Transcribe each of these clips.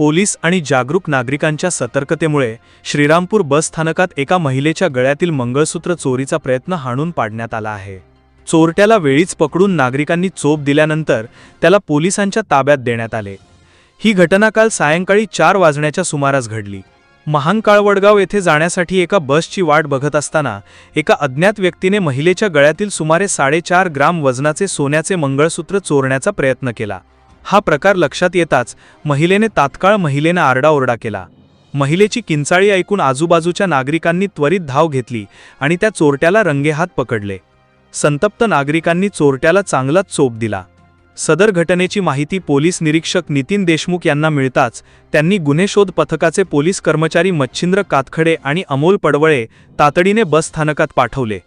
Police आणि जागरूक नागरिकांच्या सतर्कतेमुळे श्रीरामपूर बस स्थानकात एका महिलेच्या गळ्यातील मंगळसूत्र चोरीचा प्रयत्न हाणून पाडण्यात आला आहे. चोरट्याला वेळीच पकडून नागरिकांनी चोप दिल्यानंतर त्याला पोलिसांच्या ताब्यात देण्यात आले. ही घटना काल सायंकाळी चार वाजण्याच्या सुमारास घडली. महांकाळवडगाव येथे जाण्यासाठी एका बसची वाट बघत असताना एका अज्ञात व्यक्तीने महिलेच्या गळ्यातील सुमारे साडेचार ग्राम वजनाचे सोन्याचे मंगळसूत्र चोरण्याचा प्रयत्न केला. हा प्रकार लक्षात येताच महिलेने तात्काळ महिलेनं आरडाओरडा केला. महिलेची किंचाळी ऐकून आजूबाजूच्या नागरिकांनी त्वरित धाव घेतली आणि त्या चोरट्याला रंगेहात पकडले. संतप्त नागरिकांनी चोरट्याला चांगलाच चोप दिला. सदर घटनेची माहिती पोलीस निरीक्षक नितीन देशमुख यांना मिळताच त्यांनी गुन्हे शोध पथकाचे पोलीस कर्मचारी मच्छिंद्र कातखडे आणि अमोल पडवळे तातडीने बसस्थानकात पाठवले.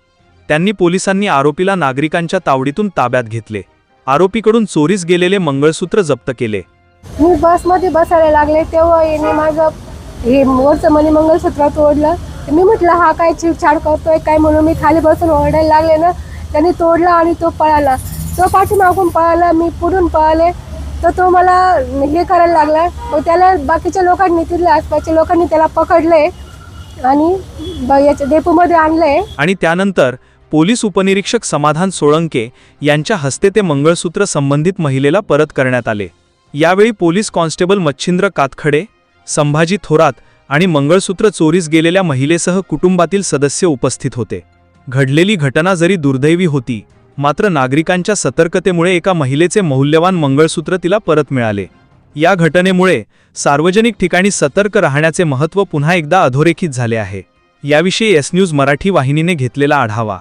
त्यांनी पोलिसांनी आरोपीला नागरिकांच्या तावडीतून ताब्यात घेतले. आरोपीकडून चोरीस गेलेले मंगळसूत्र जप्त केले. मी बसमध्ये बसायला लागले तेव्हा याने माझं हे वरचं मनी मंगळसूत्र तोडलं. मी म्हटलं हा काय छेडछाड करतोय काय म्हणून मी खाली बसून ओरडायला लागले ना? त्याने तोडला आणि तो पळाला. तो पाठीमागून पळाला मी पुढून पळाले. तर तो मला हे करायला लागला. मग त्याला बाकीच्या लोकांनी तिथल्या आसपासच्या लोकांनी त्याला पकडले आणि याच्या डेपोमध्ये आणले. आणि त्यानंतर पोलीस उपनिरीक्षक समाधान सोळंके यांच्या हस्ते ते मंगळसूत्र संबंधित महिलेला परत करण्यात आले. यावेळी पोलीस कॉन्स्टेबल मच्छिंद्र कातखडे संभाजी थोरात आणि मंगळसूत्र चोरीस गेलेल्या महिलेसह कुटुंबातील सदस्य उपस्थित होते. घडलेली घटना जरी दुर्दैवी होती मात्र नागरिकांच्या सतर्कतेमुळे एका महिलेचे मौल्यवान मंगळसूत्र तिला परत मिळाले. या घटनेमुळे सार्वजनिक ठिकाणी सतर्क राहण्याचे महत्त्व पुन्हा एकदा अधोरेखित झाले आहे. याविषयी एस न्यूज मराठी वाहिनीने घेतलेला आढावा.